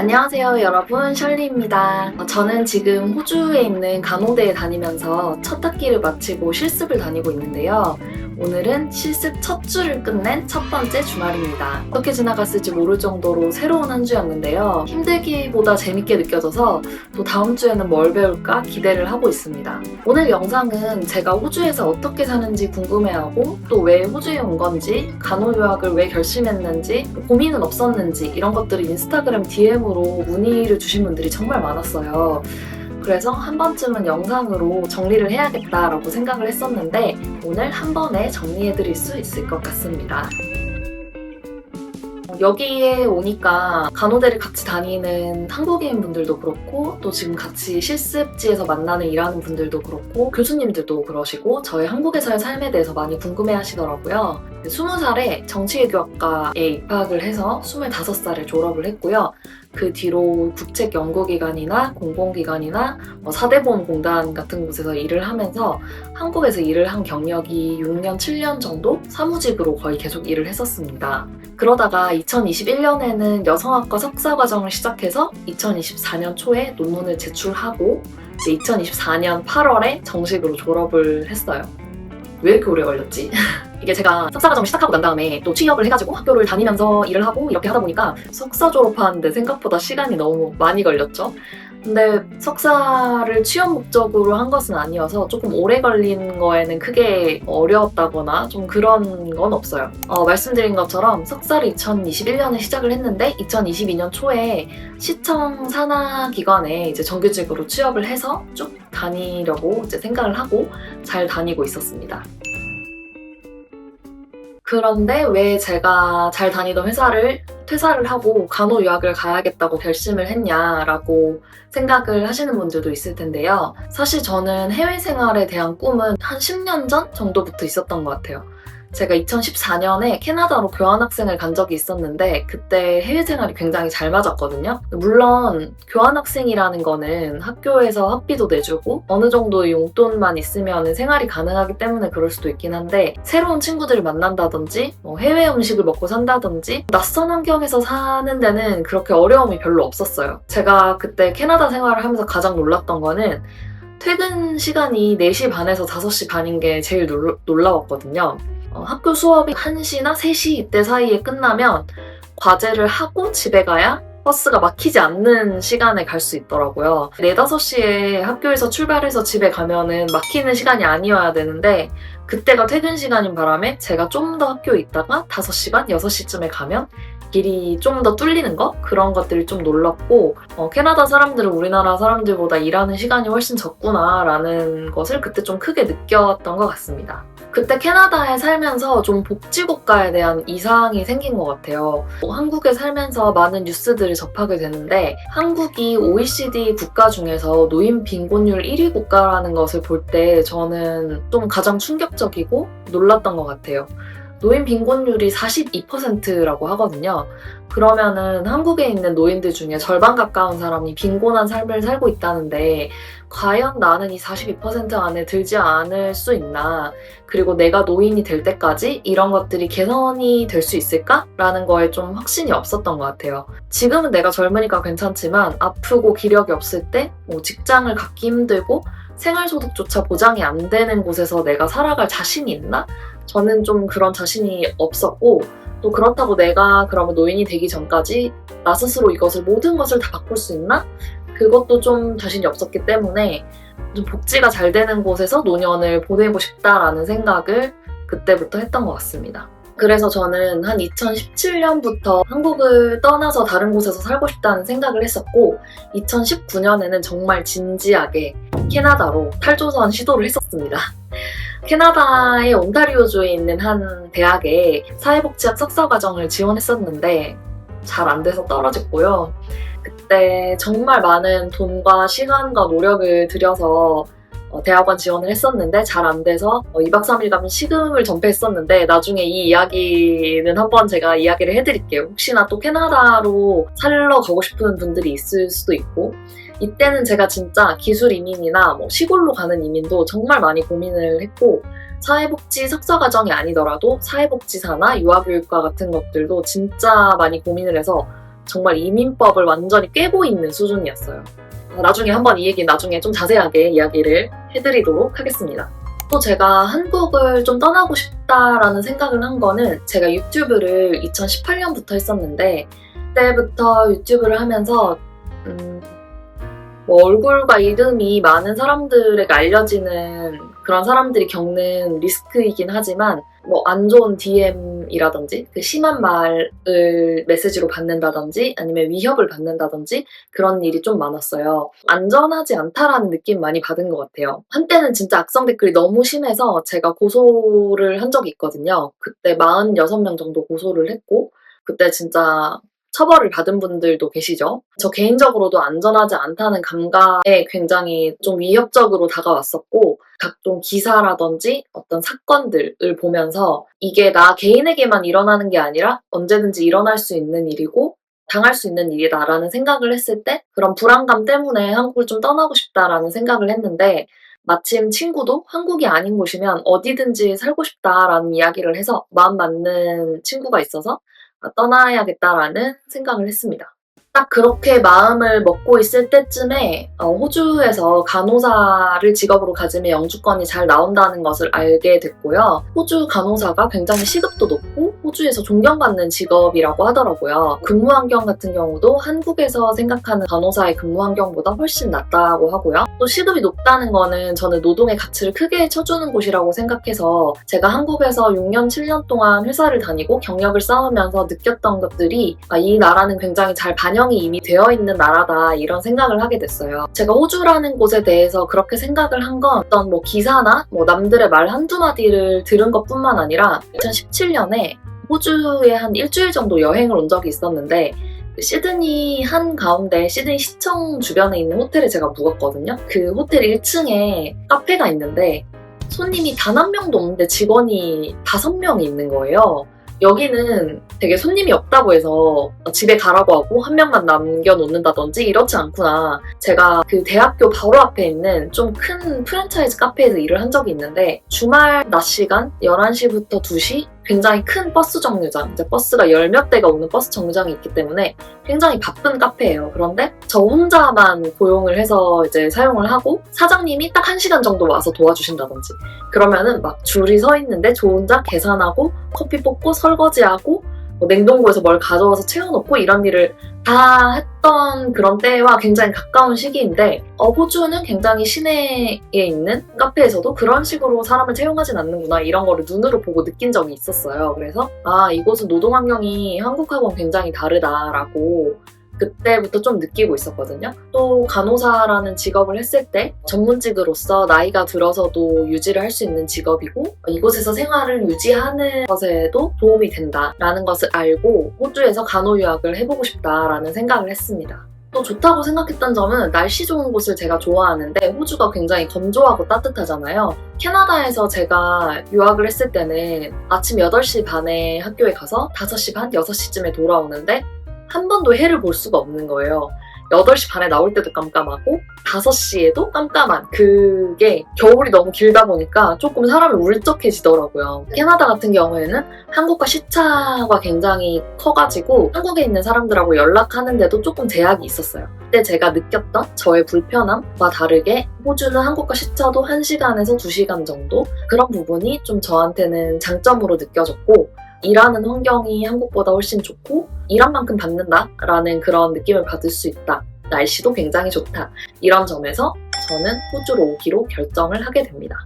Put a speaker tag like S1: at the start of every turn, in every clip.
S1: 안녕하세요 여러분 셜리입니다. 어, 저는 지금 호주에 있는 간호대에 다니면서 첫 학기를 마치고 실습을 다니고 있는데요. 오늘은 실습 첫 주를 끝낸 첫 번째 주말입니다. 어떻게 지나갔을지 모를 정도로 새로운 한 주였는데요. 힘들기보다 재밌게 느껴져서 또 다음 주에는 뭘 배울까 기대를 하고 있습니다. 오늘 영상은 제가 호주에서 어떻게 사는지 궁금해하고 또 왜 호주에 온 건지 간호 유학을 왜 결심했는지 고민은 없었는지 이런 것들을 인스타그램 DM으로 문의를 주신 분들이 정말 많았어요. 그래서 한 번쯤은 영상으로 정리를 해야겠다라고 생각을 했었는데 오늘 한 번에 정리해드릴 수 있을 것 같습니다. 여기에 오니까 간호대를 같이 다니는 한국인 분들도 그렇고 또 지금 같이 실습지에서 만나는 일하는 분들도 그렇고 교수님들도 그러시고 저의 한국에서의 삶에 대해서 많이 궁금해 하시더라고요. 20살에 정치외교학과에 입학을 해서 25살에 졸업을 했고요. 그 뒤로 국책 연구기관이나 공공기관이나 뭐 사대보험공단 같은 곳에서 일을 하면서 한국에서 일을 한 경력이 6년, 7년 정도 사무직으로 거의 계속 일을 했었습니다. 그러다가 2021년에는 여성학과 석사 과정을 시작해서 2024년 초에 논문을 제출하고 이제 2024년 8월에 정식으로 졸업을 했어요. 왜 이렇게 오래 걸렸지? 이게 제가 석사 과정 시작하고 난 다음에 또 취업을 해가지고 학교를 다니면서 일을 하고 이렇게 하다 보니까 석사 졸업하는데 생각보다 시간이 너무 많이 걸렸죠. 근데 석사를 취업 목적으로 한 것은 아니어서 조금 오래 걸린 거에는 크게 어려웠다거나 좀 그런 건 없어요. 어, 말씀드린 것처럼 석사를 2021년에 시작을 했는데 2022년 초에 시청 산하 기관에 이제 정규직으로 취업을 해서 쭉 다니려고 이제 생각을 하고 잘 다니고 있었습니다. 그런데 왜 제가 잘 다니던 회사를 퇴사를 하고 간호 유학을 가야겠다고 결심을 했냐라고 생각을 하시는 분들도 있을 텐데요. 사실 저는 해외 생활에 대한 꿈은 한 10년 전 정도부터 있었던 것 같아요. 제가 2014년에 캐나다로 교환학생을 간 적이 있었는데 그때 해외 생활이 굉장히 잘 맞았거든요. 물론 교환학생이라는 거는 학교에서 학비도 내주고 어느 정도의 용돈만 있으면 생활이 가능하기 때문에 그럴 수도 있긴 한데 새로운 친구들을 만난다든지 뭐 해외 음식을 먹고 산다든지 낯선 환경에서 사는 데는 그렇게 어려움이 별로 없었어요. 제가 그때 캐나다 생활을 하면서 가장 놀랐던 거는 퇴근 시간이 4시 반에서 5시 반인 게 제일 놀, 놀라웠거든요. 어, 학교 수업이 1시나 3시 이때 사이에 끝나면 과제를 하고 집에 가야 버스가 막히지 않는 시간에 갈 수 있더라고요. 4, 5시에 학교에서 출발해서 집에 가면은 막히는 시간이 아니어야 되는데 그때가 퇴근 시간인 바람에 제가 좀 더 학교에 있다가 5시 반, 6시쯤에 가면 길이 좀 더 뚫리는 거? 그런 것들이 좀 놀랍고 어, 캐나다 사람들은 우리나라 사람들보다 일하는 시간이 훨씬 적구나라는 것을 그때 좀 크게 느꼈던 것 같습니다. 그때 캐나다에 살면서 좀 복지국가에 대한 이상이 생긴 것 같아요. 어, 한국에 살면서 많은 뉴스들을 접하게 되는데 한국이 OECD 국가 중에서 노인 빈곤율 1위 국가라는 것을 볼 때 저는 좀 가장 충격적이고 놀랐던 것 같아요. 노인 빈곤율이 42%라고 하거든요. 그러면은 한국에 있는 노인들 중에 절반 가까운 사람이 빈곤한 삶을 살고 있다는데 과연 나는 이 42% 안에 들지 않을 수 있나? 그리고 내가 노인이 될 때까지 이런 것들이 개선이 될 수 있을까? 라는 거에 좀 확신이 없었던 것 같아요. 지금은 내가 젊으니까 괜찮지만 아프고 기력이 없을 때 뭐 직장을 갖기 힘들고 생활소득조차 보장이 안 되는 곳에서 내가 살아갈 자신이 있나? 저는 좀 그런 자신이 없었고 또 그렇다고 내가 그러면 노인이 되기 전까지 나 스스로 이것을 모든 것을 다 바꿀 수 있나? 그것도 좀 자신이 없었기 때문에 좀 복지가 잘 되는 곳에서 노년을 보내고 싶다라는 생각을 그때부터 했던 것 같습니다. 그래서 저는 한 2017년부터 한국을 떠나서 다른 곳에서 살고 싶다는 생각을 했었고 2019년에는 정말 진지하게 캐나다로 탈조선 시도를 했었습니다. 캐나다의 온타리오주에 있는 한 대학에 사회복지학 석사 과정을 지원했었는데 잘 안 돼서 떨어졌고요. 그때 정말 많은 돈과 시간과 노력을 들여서 어, 대학원 지원을 했었는데 잘 안 돼서 어, 2박 3일 가면 시금을 전폐했었는데 나중에 이 이야기는 한번 제가 이야기를 해드릴게요. 혹시나 또 캐나다로 살러 가고 싶은 분들이 있을 수도 있고 이때는 제가 진짜 기술 이민이나 뭐 시골로 가는 이민도 정말 많이 고민을 했고 사회복지 석사 과정이 아니더라도 사회복지사나 유아교육과 같은 것들도 진짜 많이 고민을 해서 정말 이민법을 완전히 꿰고 있는 수준이었어요. 아, 나중에 한번 이 얘기 나중에 좀 자세하게 이야기를 해드리도록 하겠습니다. 또 제가 한국을 좀 떠나고 싶다라는 생각을 한 거는 제가 유튜브를 2018년부터 했었는데 그때부터 유튜브를 하면서 음, 뭐 얼굴과 이름이 많은 사람들에게 알려지는 그런 사람들이 겪는 리스크이긴 하지만 뭐 안 좋은 DM이라든지 그 심한 말을 메시지로 받는다든지 아니면 위협을 받는다든지 그런 일이 좀 많았어요. 안전하지 않다라는 느낌 많이 받은 것 같아요. 한때는 진짜 악성 댓글이 너무 심해서 제가 고소를 한 적이 있거든요. 그때 46명 정도 고소를 했고 그때 진짜 처벌을 받은 분들도 계시죠. 저 개인적으로도 안전하지 않다는 감각에 굉장히 좀 위협적으로 다가왔었고, 각종 기사라든지 어떤 사건들을 보면서 이게 나 개인에게만 일어나는 게 아니라 언제든지 일어날 수 있는 일이고, 당할 수 있는 일이다라는 생각을 했을 때 그런 불안감 때문에 한국을 좀 떠나고 싶다라는 생각을 했는데, 마침 친구도 한국이 아닌 곳이면 어디든지 살고 싶다라는 이야기를 해서 마음 맞는 친구가 있어서 떠나야겠다라는 생각을 했습니다. 딱 그렇게 마음을 먹고 있을 때쯤에 어, 호주에서 간호사를 직업으로 가지면 영주권이 잘 나온다는 것을 알게 됐고요. 호주 간호사가 굉장히 시급도 높고 호주에서 존경받는 직업이라고 하더라고요. 근무 환경 같은 경우도 한국에서 생각하는 간호사의 근무 환경보다 훨씬 낫다고 하고요. 또 시급이 높다는 거는 저는 노동의 가치를 크게 쳐주는 곳이라고 생각해서 제가 한국에서 6년, 7년 동안 회사를 다니고 경력을 쌓으면서 느꼈던 것들이 아, 이 나라는 굉장히 잘 반영 반영이 이미 되어 있는 나라다 이런 생각을 하게 됐어요. 제가 호주라는 곳에 대해서 그렇게 생각을 한 건 어떤 뭐 기사나 뭐 남들의 말 한두 마디를 들은 것 뿐만 아니라 2017년에 호주에 한 일주일 정도 여행을 온 적이 있었는데 그 시드니 한 가운데 시드니 시청 주변에 있는 호텔에 제가 묵었거든요. 그 호텔 1층에 카페가 있는데 손님이 단 한 명도 없는데 직원이 다섯 명이 있는 거예요. 여기는 되게 손님이 없다고 해서 집에 가라고 하고 한 명만 남겨놓는다든지 이렇지 않구나. 제가 그 대학교 바로 앞에 있는 좀 큰 프랜차이즈 카페에서 일을 한 적이 있는데 주말 낮 시간 11시부터 2시 굉장히 큰 버스 정류장, 이제 버스가 열 몇 대가 오는 버스 정류장이 있기 때문에 굉장히 바쁜 카페예요. 그런데 저 혼자만 고용을 해서 이제 사용을 하고 사장님이 딱한 시간 정도 와서 도와주신다든지 그러면은 막 줄이 서 있는데 저 혼자 계산하고 커피 뽑고 설거지하고 뭐 냉동고에서 뭘 가져와서 채워놓고 이런 일을 다 했던 그런 때와 굉장히 가까운 시기인데 어, 호주는 굉장히 시내에 있는 카페에서도 그런 식으로 사람을 채용하진 않는구나 이런 거를 눈으로 보고 느낀 적이 있었어요. 그래서 아 이곳은 노동 환경이 한국하고는 굉장히 다르다라고 그때부터 좀 느끼고 있었거든요. 또 간호사라는 직업을 했을 때 전문직으로서 나이가 들어서도 유지를 할 수 있는 직업이고 이곳에서 생활을 유지하는 것에도 도움이 된다라는 것을 알고 호주에서 간호 유학을 해보고 싶다라는 생각을 했습니다. 또 좋다고 생각했던 점은 날씨 좋은 곳을 제가 좋아하는데 호주가 굉장히 건조하고 따뜻하잖아요. 캐나다에서 제가 유학을 했을 때는 아침 8시 반에 학교에 가서 5시 반, 6시쯤에 돌아오는데 한 번도 해를 볼 수가 없는 거예요. 8시 반에 나올 때도 깜깜하고 5시에도 깜깜한 그게 겨울이 너무 길다 보니까 조금 사람이 울적해지더라고요. 캐나다 같은 경우에는 한국과 시차가 굉장히 커가지고 한국에 있는 사람들하고 연락하는데도 조금 제약이 있었어요. 그때 제가 느꼈던 저의 불편함과 다르게 호주는 한국과 시차도 1시간에서 2시간 정도 그런 부분이 좀 저한테는 장점으로 느껴졌고 일하는 환경이 한국보다 훨씬 좋고 일한 만큼 받는다라는 그런 느낌을 받을 수 있다. 날씨도 굉장히 좋다. 이런 점에서 저는 호주로 오기로 결정을 하게 됩니다.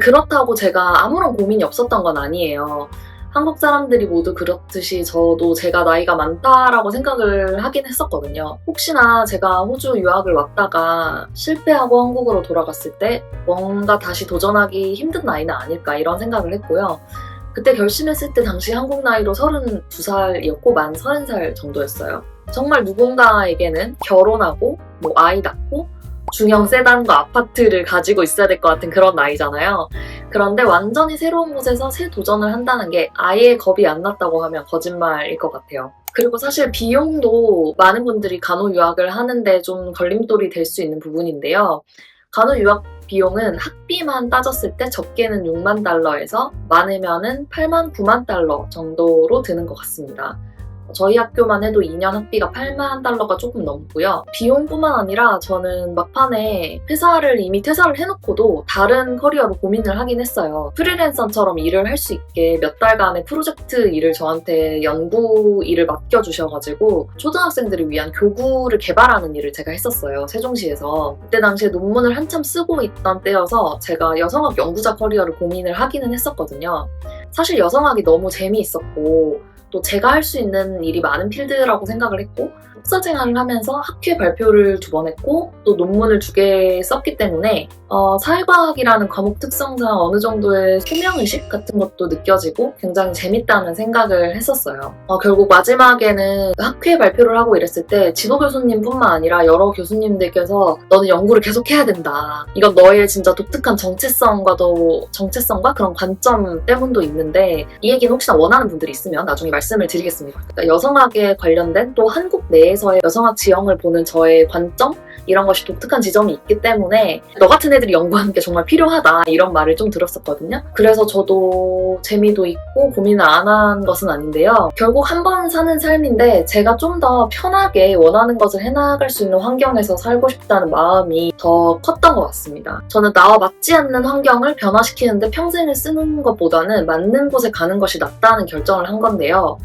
S1: 그렇다고 제가 아무런 고민이 없었던 건 아니에요. 한국 사람들이 모두 그렇듯이 저도 제가 나이가 많다라고 생각을 하긴 했었거든요. 혹시나 제가 호주 유학을 왔다가 실패하고 한국으로 돌아갔을 때 뭔가 다시 도전하기 힘든 나이는 아닐까 이런 생각을 했고요. 그때 결심했을 때 당시 한국 나이로 32살이었고 만 30살 정도였어요. 정말 누군가에게는 결혼하고 뭐 아이 낳고 중형 세단과 아파트를 가지고 있어야 될 것 같은 그런 나이잖아요. 그런데 완전히 새로운 곳에서 새 도전을 한다는 게 아예 겁이 안 났다고 하면 거짓말일 것 같아요. 그리고 사실 비용도 많은 분들이 간호 유학을 하는데 좀 걸림돌이 될 수 있는 부분인데요. 간호 유학 비용은 학비만 따졌을 때 적게는 6만 달러에서 많으면은 8만 9만 달러 정도로 드는 것 같습니다. 저희 학교만 해도 2년 학비가 8만 달러가 조금 넘고요. 비용뿐만 아니라 저는 막판에 회사를 이미 퇴사를 해놓고도 다른 커리어로 고민을 하긴 했어요. 프리랜서처럼 일을 할 수 있게 몇 달간의 프로젝트 일을 저한테 연구 일을 맡겨주셔가지고 초등학생들을 위한 교구를 개발하는 일을 제가 했었어요. 세종시에서. 그때 당시에 논문을 한참 쓰고 있던 때여서 제가 여성학 연구자 커리어를 고민을 하기는 했었거든요. 사실 여성학이 너무 재미있었고 또 제가 할 수 있는 일이 많은 필드라고 생각을 했고 석사 생활을 하면서 학회 발표를 두 번 했고 또 논문을 두 개 썼기 때문에 어, 사회과학이라는 과목 특성상 어느 정도의 소명의식 같은 것도 느껴지고 굉장히 재밌다는 생각을 했었어요. 어, 결국 마지막에는 학회 발표를 하고 이랬을 때 지도 교수님뿐만 아니라 여러 교수님들께서 너는 연구를 계속 해야 된다. 이건 너의 진짜 독특한 정체성과도 정체성과 그런 관점 때문도 있는데 이 얘기는 혹시나 원하는 분들이 있으면 나중에 말씀을 드리겠습니다. 그러니까 여성학에 관련된 또 한국 내 에서의 여성학 지형을 보는 저의 관점 이런 것이 독특한 지점이 있기 때문에 너 같은 애들이 연구하는 게 정말 필요하다 이런 말을 좀 들었었거든요. 그래서 저도 재미도 있고 고민을 안 한 것은 아닌데요. 결국 한 번 사는 삶인데 제가 좀 더 편하게 원하는 것을 해나갈 수 있는 환경에서 살고 싶다는 마음이 더 컸던 것 같습니다. 저는 나와 맞지 않는 환경을 변화시키는데 평생을 쓰는 것보다는 맞는 곳에 가는 것이 낫다는 결정을 한 건데요.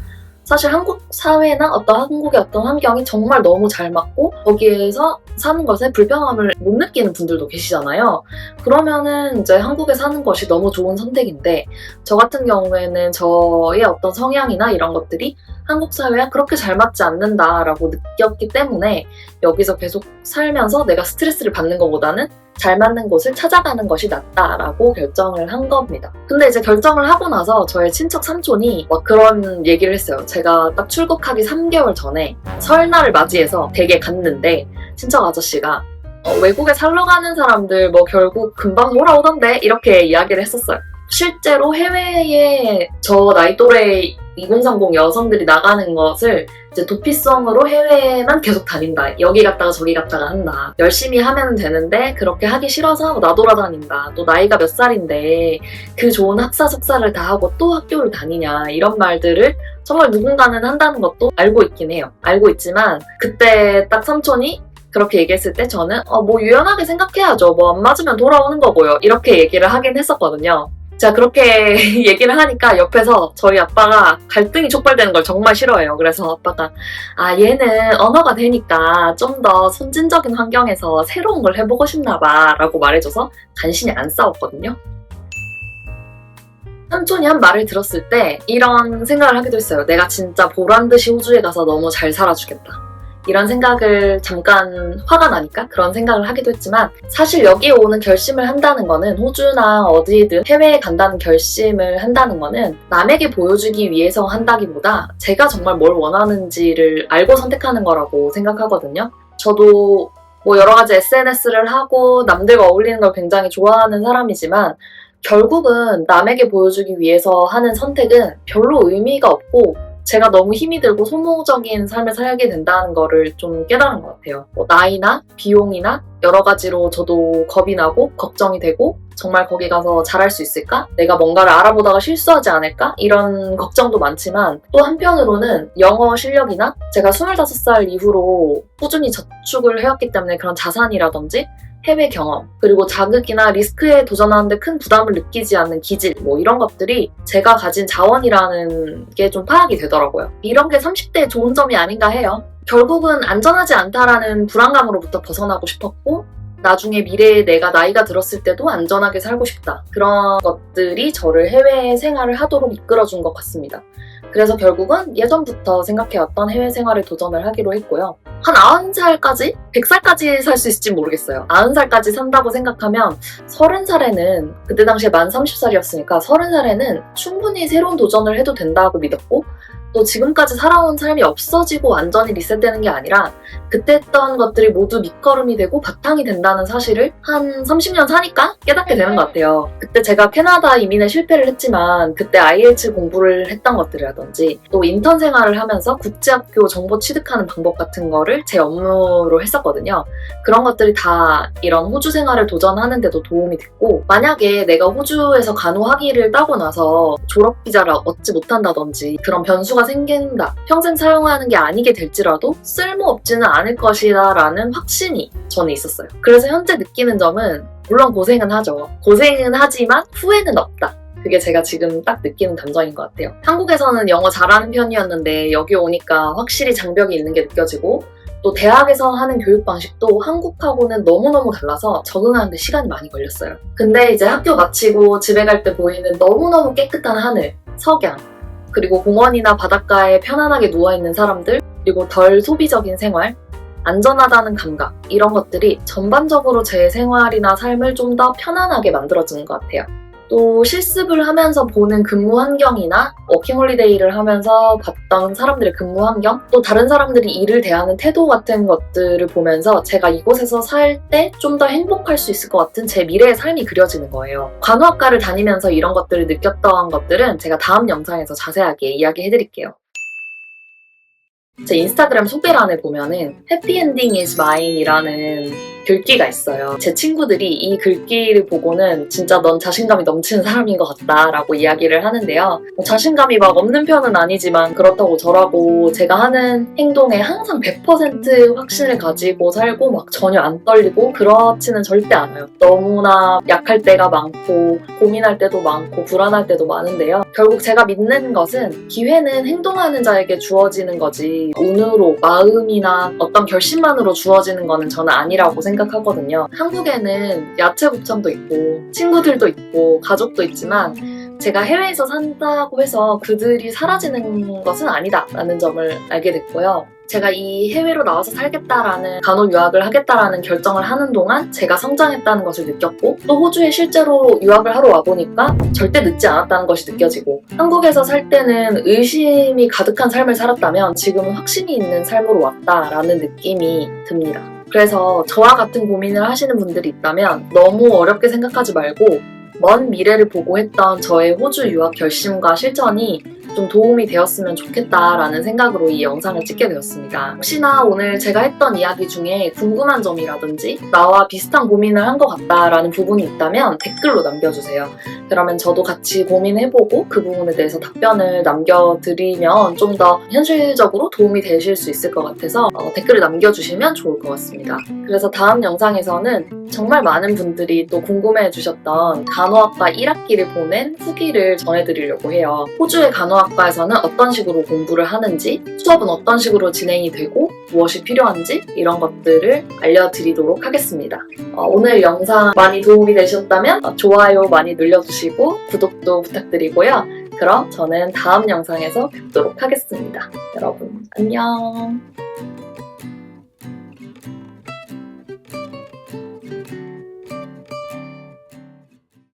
S1: 사실 한국 사회나 어떤 한국의 어떤 환경이 정말 너무 잘 맞고 거기에서 사는 것에 불편함을 못 느끼는 분들도 계시잖아요. 그러면은 이제 한국에 사는 것이 너무 좋은 선택인데 저 같은 경우에는 저의 어떤 성향이나 이런 것들이 한국 사회와 그렇게 잘 맞지 않는다라고 느꼈기 때문에 여기서 계속 살면서 내가 스트레스를 받는 것보다는 잘 맞는 곳을 찾아가는 것이 낫다라고 결정을 한 겁니다. 근데 이제 결정을 하고 나서 저의 친척 삼촌이 막 그런 얘기를 했어요. 제가 딱 출국하기 3개월 전에 설날을 맞이해서 댁에 갔는데 친척 아저씨가 어, 외국에 살러 가는 사람들 뭐 결국 금방 돌아오던데 이렇게 이야기를 했었어요. 실제로 해외에 저 나이 또래 2030 여성들이 나가는 것을 이제 도피성으로 해외에만 계속 다닌다. 여기 갔다가 저기 갔다가 한다. 열심히 하면 되는데 그렇게 하기 싫어서 나 돌아다닌다. 또 나이가 몇 살인데 그 좋은 학사 석사를 다 하고 또 학교를 다니냐 이런 말들을 정말 누군가는 한다는 것도 알고 있긴 해요. 알고 있지만 그때 딱 삼촌이 그렇게 얘기했을 때 저는 어, 뭐 유연하게 생각해야죠. 뭐 안 맞으면 돌아오는 거고요. 이렇게 얘기를 하긴 했었거든요. 제가 그렇게 얘기를 하니까 옆에서 저희 아빠가 갈등이 촉발되는 걸 정말 싫어해요. 그래서 아빠가 아 얘는 언어가 되니까 좀 더 선진적인 환경에서 새로운 걸 해보고 싶나 봐 라고 말해줘서 간신히 안 싸웠거든요. 삼촌이 한 말을 들었을 때 이런 생각을 하기도 했어요. 내가 진짜 보란 듯이 호주에 가서 너무 잘 살아주겠다. 이런 생각을 잠깐 화가 나니까 그런 생각을 하기도 했지만 사실 여기에 오는 결심을 한다는 거는 호주나 어디든 해외에 간다는 결심을 한다는 거는 남에게 보여주기 위해서 한다기보다 제가 정말 뭘 원하는지를 알고 선택하는 거라고 생각하거든요. 저도 뭐 여러 가지 SNS를 하고 남들과 어울리는 걸 굉장히 좋아하는 사람이지만 결국은 남에게 보여주기 위해서 하는 선택은 별로 의미가 없고 제가 너무 힘이 들고 소모적인 삶을 살게 된다는 거를 좀 깨달은 것 같아요. 뭐 나이나 비용이나 여러 가지로 저도 겁이 나고 걱정이 되고 정말 거기 가서 잘할 수 있을까? 내가 뭔가를 알아보다가 실수하지 않을까? 이런 걱정도 많지만 또 한편으로는 영어 실력이나 제가 25살 이후로 꾸준히 저축을 해왔기 때문에 그런 자산이라든지 해외 경험, 그리고 자극이나 리스크에 도전하는데 큰 부담을 느끼지 않는 기질, 뭐 이런 것들이 제가 가진 자원이라는 게 좀 파악이 되더라고요. 이런 게 30대의 좋은 점이 아닌가 해요. 결국은 안전하지 않다라는 불안감으로부터 벗어나고 싶었고, 나중에 미래에 내가 나이가 들었을 때도 안전하게 살고 싶다. 그런 것들이 저를 해외 생활을 하도록 이끌어준 것 같습니다. 그래서 결국은 예전부터 생각해왔던 해외 생활에 도전을 하기로 했고요. 한 90살까지? 100살까지 살 수 있을지 모르겠어요. 90살까지 산다고 생각하면 30살에는 그때 당시에 만 30살이었으니까 30살에는 충분히 새로운 도전을 해도 된다고 믿었고 또 지금까지 살아온 삶이 없어지고 완전히 리셋되는 게 아니라 그때 했던 것들이 모두 밑거름이 되고 바탕이 된다는 사실을 한 30년 사니까 깨닫게 되는 것 같아요. 그때 제가 캐나다 이민에 실패를 했지만 그때 IELTS 공부를 했던 것들이라든지 또 인턴 생활을 하면서 국제학교 정보 취득하는 방법 같은 거를 제 업무로 했었거든요. 그런 것들이 다 이런 호주 생활을 도전하는데도 도움이 됐고 만약에 내가 호주에서 간호학위를 따고 나서 졸업 비자를 얻지 못한다든지 그런 변수가 생긴다. 평생 사용하는 게 아니게 될지라도 쓸모없지는 않을 것이다 라는 확신이 저는 있었어요. 그래서 현재 느끼는 점은 물론 고생은 하죠. 고생은 하지만 후회는 없다. 그게 제가 지금 딱 느끼는 감정인 것 같아요. 한국에서는 영어 잘하는 편이었는데 여기 오니까 확실히 장벽이 있는 게 느껴지고 또 대학에서 하는 교육 방식도 한국하고는 너무너무 달라서 적응하는데 시간이 많이 걸렸어요. 근데 이제 학교 마치고 집에 갈 때 보이는 너무너무 깨끗한 하늘, 석양, 그리고 공원이나 바닷가에 편안하게 누워있는 사람들, 그리고 덜 소비적인 생활, 안전하다는 감각, 이런 것들이 전반적으로 제 생활이나 삶을 좀 더 편안하게 만들어주는 것 같아요. 또 실습을 하면서 보는 근무 환경이나 워킹홀리데이를 하면서 봤던 사람들의 근무 환경, 또 다른 사람들이 일을 대하는 태도 같은 것들을 보면서 제가 이곳에서 살 때 좀 더 행복할 수 있을 것 같은 제 미래의 삶이 그려지는 거예요. 간호학과를 다니면서 이런 것들을 느꼈던 것들은 제가 다음 영상에서 자세하게 이야기해 드릴게요. 제 인스타그램 소개란에 보면은 해피엔딩 is mine이라는 글귀가 있어요. 제 친구들이 이 글귀를 보고는 진짜 넌 자신감이 넘치는 사람인 것 같다라고 이야기를 하는데요. 뭐 자신감이 막 없는 편은 아니지만 그렇다고 저라고 제가 하는 행동에 항상 100% 확신을 가지고 살고 막 전혀 안 떨리고 그렇지는 절대 않아요. 너무나 약할 때가 많고 고민할 때도 많고 불안할 때도 많은데요. 결국 제가 믿는 것은 기회는 행동하는 자에게 주어지는 거지 운으로 마음이나 어떤 결심만으로 주어지는 거는 저는 아니라고 생각 하거든요. 한국에는 야채 곱창도 있고 친구들도 있고 가족도 있지만 제가 해외에서 산다고 해서 그들이 사라지는 것은 아니다라는 점을 알게 됐고요. 제가 이 해외로 나와서 살겠다라는 간호 유학을 하겠다라는 결정을 하는 동안 제가 성장했다는 것을 느꼈고 또 호주에 실제로 유학을 하러 와보니까 절대 늦지 않았다는 것이 느껴지고 한국에서 살 때는 의심이 가득한 삶을 살았다면 지금은 확신이 있는 삶으로 왔다라는 느낌이 듭니다. 그래서 저와 같은 고민을 하시는 분들이 있다면 너무 어렵게 생각하지 말고 먼 미래를 보고 했던 저의 호주 유학 결심과 실천이 좀 도움이 되었으면 좋겠다라는 생각으로 이 영상을 찍게 되었습니다. 혹시나 오늘 제가 했던 이야기 중에 궁금한 점이라든지 나와 비슷한 고민을 한 것 같다라는 부분이 있다면 댓글로 남겨주세요. 그러면 저도 같이 고민해보고 그 부분에 대해서 답변을 남겨드리면 좀 더 현실적으로 도움이 되실 수 있을 것 같아서 어, 댓글을 남겨주시면 좋을 것 같습니다. 그래서 다음 영상에서는 정말 많은 분들이 또 궁금해 주셨던 간호학과 1학기를 보낸 후기를 전해드리려고 해요. 호주의 간호 학과에서는 어떤 식으로 공부를 하는지, 수업은 어떤 식으로 진행이 되고, 무엇이 필요한지, 이런 것들을 알려드리도록 하겠습니다. 어, 오늘 영상 많이 도움이 되셨다면 어, 좋아요 많이 눌러주시고, 구독도 부탁드리고요. 그럼 저는 다음 영상에서 뵙도록 하겠습니다. 여러분, 안녕.